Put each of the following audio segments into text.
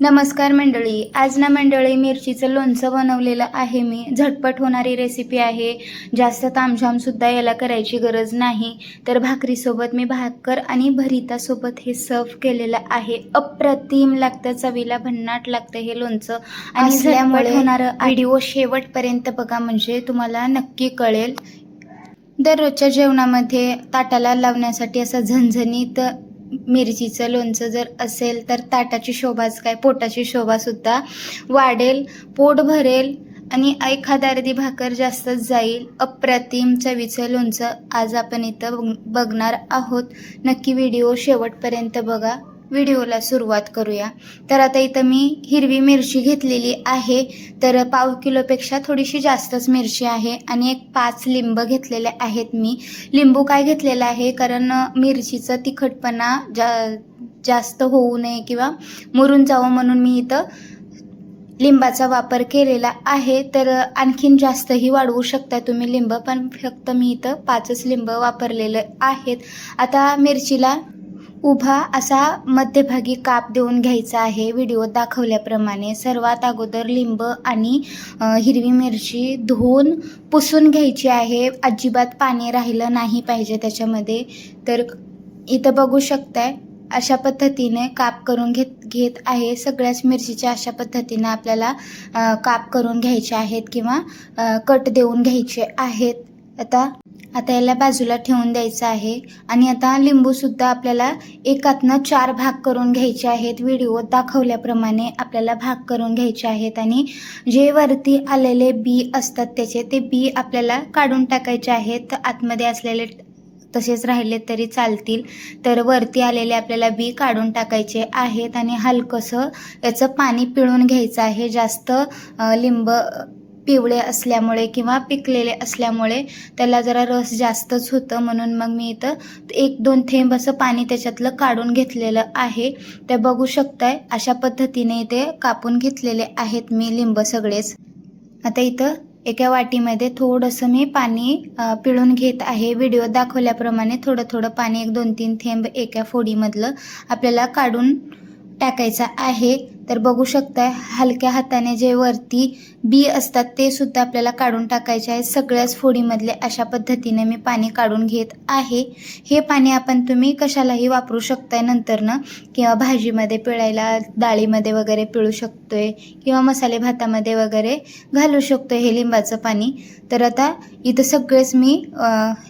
नमस्कार मंडळी. आज ना मंडळी मिरचीचं लोणचं बनवलेलं आहे मी. झटपट होणारी रेसिपी आहे. जास्त तामझामसुद्धा याला करायची गरज नाही. तर भाकरीसोबत मी भाकर आणि भरितासोबत हे सर्व केलेलं आहे. अप्रतिम लागतं चवीला भन्नाट लागतं हे लोणचं. आणि झटपट होणारं व्हिडिओ शेवटपर्यंत बघा म्हणजे तुम्हाला नक्की कळेल. दररोजच्या जेवणामध्ये ताटाला लावण्यासाठी असं झणझणीत मिरचीचं लोणचं जर असेल तर ताटाची शोभाच काय पोटाची शोभासुद्धा वाढेल पोट भरेल आणि एखादा अर्धी भाकर जास्तच जाईल. अप्रतिम चवीचं लोणचं आज आपण इथं बघ- बघणार आहोत. नक्की व्हिडिओ शेवटपर्यंत बघा. व्हिडिओला सुरुवात करूया. तर आता इथं मी हिरवी मिरची घेतलेली आहे. तर पाव किलोपेक्षा थोडीशी जास्तच मिरची आहे आणि एक पाच लिंब घेतलेले आहेत मी. लिंबू काय घेतलेला आहे? कारण मिरचीचं तिखटपणा जा जास्त होऊ नये किंवा मुरून जावं म्हणून मी इथं लिंबाचा वापर केलेला आहे. तर आणखीन जास्तही वाढवू शकता तुम्ही लिंब पण फक्त मी इथं पाचच लिंब वापरलेले आहेत. आता मिरचीला उभा असा मध्यभागी काप देऊन घ्यायचा आहे. व्हिडिओत दाखवल्याप्रमाणे सर्वात अगोदर लिंब आणि हिरवी मिरची धुवून पुसून घ्यायची आहे. अजिबात पाणी राहिलं नाही पाहिजे त्याच्यामध्ये. तर इथं बघू शकताय अशा पद्धतीने काप करून घेत घेत आहे. सगळ्याच मिरचीच्या अशा पद्धतीने आपल्याला काप करून घ्यायचे आहेत किंवा कट देऊन घ्यायचे आहेत. आता आता याला बाजूला ठेवून द्यायचं आहे. आणि आता लिंबूसुद्धा आपल्याला एकातनं चार भाग करून घ्यायचे आहेत. व्हिडिओ दाखवल्याप्रमाणे आपल्याला भाग करून घ्यायचे आहेत. आणि जे वरती आलेले बी असतात त्याचे ते बी आपल्याला काढून टाकायचे आहेत. आतमध्ये असलेले तसेच राहिले तरी चालतील. तर वरती आलेले आपल्याला बी काढून टाकायचे आहेत. आणि हलकंसं याचं पाणी पिळून घ्यायचं आहे. जास्त लिंब पिवळे असल्यामुळे किंवा पिकलेले असल्यामुळे त्याला जरा रस जास्तच होतं. म्हणून मग मी इथं एक दोन थेंब असं पाणी त्याच्यातलं काढून घेतलेलं आहे. ते बघू शकताय अशा पद्धतीने इथे कापून घेतलेले आहेत मी लिंब सगळेच. आता इथं एका वाटीमध्ये थोडंसं मी पाणी पिळून घेत आहे. व्हिडिओ दाखवल्याप्रमाणे थोडं थोडं पाणी एक दोन तीन थेंब एका फोडीमधलं आपल्याला काढून टाकायचं आहे. तर बघू शकताय हलक्या हाताने जे वरती बी असतात ते सुद्धा आपल्याला काढून टाकायचे आहे. सगळ्याच फोडीमधले अशा पद्धतीने मी पाणी काढून घेत आहे. हे पाणी आपण तुम्ही कशालाही वापरू शकताय नंतरनं किंवा भाजीमध्ये पिळायला डाळीमध्ये वगैरे पिळू शकतोय किंवा मसाले भातामध्ये वगैरे घालू शकतोय हे लिंबाचं पाणी. तर आता इथं सगळेच मी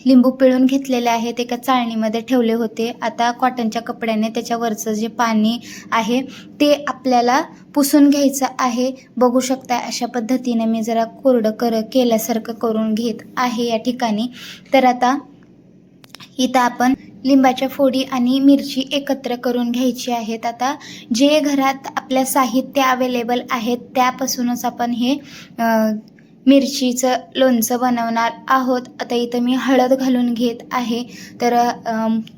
लिंबू पिळून घेतलेले आहेत एका चाळणीमध्ये ठेवले होते. आता कॉटनच्या कपड्याने त्याच्यावरचं जे पाणी आहे ते आपल्याला पुसून घ्यायचं आहे. बघू शकता अशा पद्धतीने मी जरा कोरडं कर केल्यासारखं करून घेत आहे या ठिकाणी. तर आता इथं आपण लिंबाच्या फोडी आणि मिरची एकत्र करून घ्यायची आहेत. आता जे घरात आपल्या साहित्य अवेलेबल आहेत त्यापासूनच आपण हे मिरचीचं लोणचं बनवणार आहोत. आता इथं मी हळद घालून घेत आहे. तर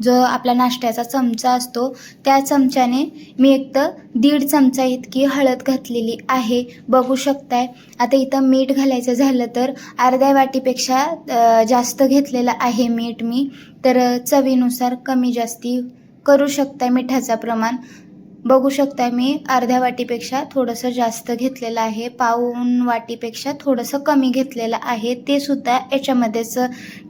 जो आपला नाश्त्याचा चमचा असतो त्या चमच्याने मी एक तर दीड चमचा इतकी हळद घातलेली आहे. बघू शकताय. आता इथं मीठ घालायचं झालं तर अर्ध्या वाटीपेक्षा जास्त घेतलेलं आहे मीठ मी. तर चवीनुसार कमी जास्ती करू शकताय मिठाचं प्रमाण. बघू शकता मी अर्ध्या वाटीपेक्षा थोडंसं जास्त घेतलेलं आहे पाऊन वाटीपेक्षा थोडंसं कमी घेतलेलं आहे ते सुद्धा याच्यामध्येच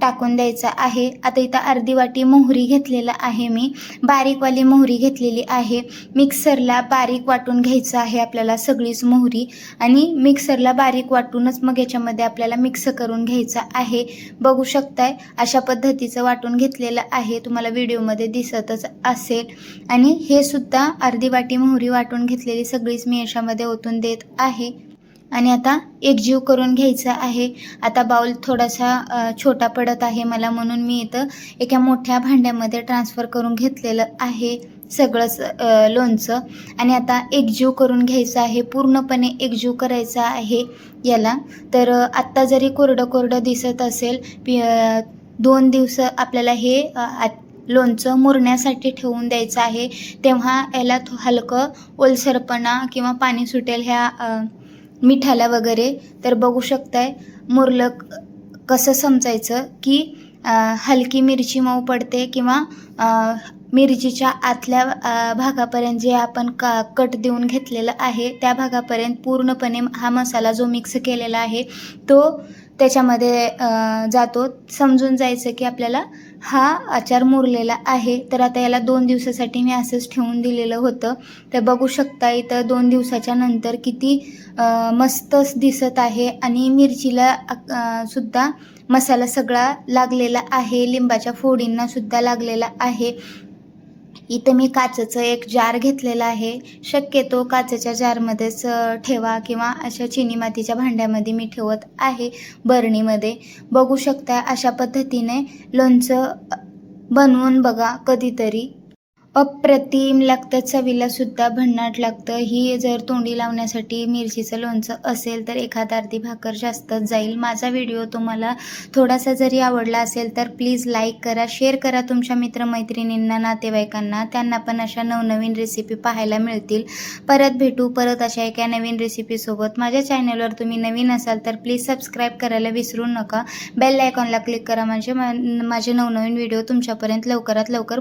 टाकून द्यायचं आहे. आता इथं अर्धी वाटी मोहरी घेतलेलं आहे मी बारीकवाली मोहरी घेतलेली आहे. मिक्सरला बारीक वाटून घ्यायचं आहे आपल्याला सगळीच मोहरी आणि मिक्सरला बारीक वाटूनच मग याच्यामध्ये आपल्याला मिक्स करून घ्यायचं आहे. बघू शकताय अशा पद्धतीचं वाटून घेतलेलं आहे तुम्हाला व्हिडिओमध्ये दिसतच असेल. आणि हे सुद्धा अर्ध वाटी मोहरी वाटून घेतलेली सगळीच मी याच्यामध्ये ओतून देत आहे. आणि आता एकजीव करून घ्यायचा आहे. आता बाऊल थोडासा छोटा पडत आहे मला म्हणून मी इथं एका मोठ्या भांड्यामध्ये ट्रान्सफर करून घेतलेलं आहे सगळंच लोणचं. आणि आता एकजीव करून घ्यायचं आहे पूर्णपणे एकजीव करायचा आहे याला. तर आत्ता जरी कोरडं कोरडं दिसत असेल पि दोन दिवस आपल्याला हे आ लोणचं मुरण्यासाठी ठेवून द्यायचं आहे. तेव्हा याला थो- हलकं ओलसरपणा किंवा पाणी सुटेल ह्या मिठाला वगैरे. तर बघू शकताय मुरलं कसं समजायचं की हलकी मिरची मऊ पडते किंवा मिरचीच्या आतल्या भागापर्यंत जे आपण का कट देऊन घेतलेलं आहे त्या भागापर्यंत पूर्णपणे हा मसाला जो मिक्स केलेला आहे तो त्याच्यामध्ये जातो. समजून जायचं की आपल्याला हा आचार मुरलेला आहे. तर आता याला दोन दिवसासाठी मी असंच ठेवून दिलेलं होतं. तर बघू शकता इथं दोन दिवसाच्या नंतर किती मस्तच दिसत आहे. आणि मिरचीला सुद्धा मसाला सगळा लागलेला आहे. लिंबाच्या फोडींना सुद्धा लागलेला आहे. इथं मी काचेचं एक जार घेतलेला आहे. शक्यतो काचेच्या जारमध्येच ठेवा किंवा अशा चिनी मातीच्या भांड्यामध्ये मी ठेवत आहे बरणीमध्ये. बघू शकता अशा पद्धतीने लोणचं बनवून बघा कधीतरी. अप्रतिम लागतं चवीला सुद्धा भन्नाट लागतं. ही जर तोंडी लावण्यासाठी मिरचीचं लोणचं असेल तर एखाद अर्धी भाकर जास्तच जाईल. माझा व्हिडिओ तुम्हाला थोडासा जरी आवडला असेल तर प्लीज लाईक करा शेअर करा तुमच्या मित्रमैत्रिणींना नातेवाईकांना. त्यांना पण अशा नवनवीन रेसिपी पाहायला मिळतील. परत भेटू परत अशा एका नवीन रेसिपीसोबत माझ्या चॅनलवर तुम्ही नवीन असाल तर प्लीज सबस्क्राईब करायला विसरू नका. बेल आयकॉनला क्लिक करा. म्हणजे माझे नवनवीन व्हिडिओ तुमच्यापर्यंत लवकरात लवकर